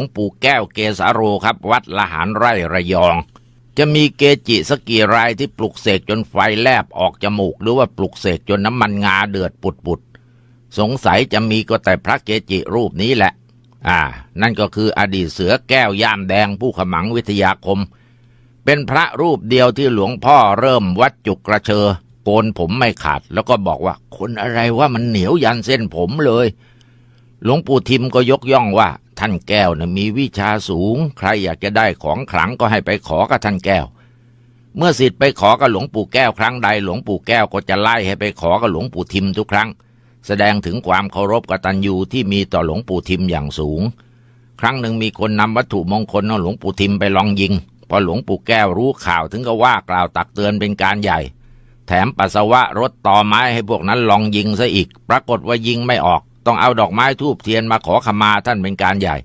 วงปู่แก้วเกสาโรครับ วัดละหารไร่ระยอง จะมีเกจิสกี่รายที่ปลุกเสกจนไฟแลบออกจมูก หรือว่าปลุกเสกจนน้ำมันงาเดือดปุดปุดๆสงสัยจะมีก็แต่พระเกจิรูปนี้แหละ อ่า นั่นก็คืออดีตเสือแก้วย่ามแดงผู้ขมังวิทยาคม เป็นพระรูปเดียวที่หลวงพ่อเริ่มวัดจุกกระเชอโกนผมไม่ขาด แล้วก็บอกว่าคนอะไรว่ามันเหนียวยันเส้นผมเลย หลวงปู่ทิมก็ยกย่องว่า ท่านแก้วนะมีวิชาสูง ใครอยากจะได้ของขลังก็ให้ไปขอกับท่านแก้ว เมื่อสิทธิ์ไปขอกับหลวงปู่แก้วครั้งใด หลวงปู่แก้วก็จะไล่ให้ไปขอกับหลวงปู่ทิมทุกครั้ง แสดงถึงความเคารพกตัญญูที่มีต่อหลวงปู่ทิมอย่างสูง ครั้งหนึ่งมีคนนำวัตถุมงคลของหลวงปู่ทิมไปลองยิง พอหลวงปู่แก้วรู้ข่าวถึงก็ว่ากล่าวตักเตือนเป็นการใหญ่ แถมปัสสาวะรถต่อไม้ให้พวกนั้นลองยิงซะอีก ปรากฏว่ายิงไม่ออก ต้องเอาดอกไม้ทูบเทียนมาขอขมาท่านเป็นการใหญ่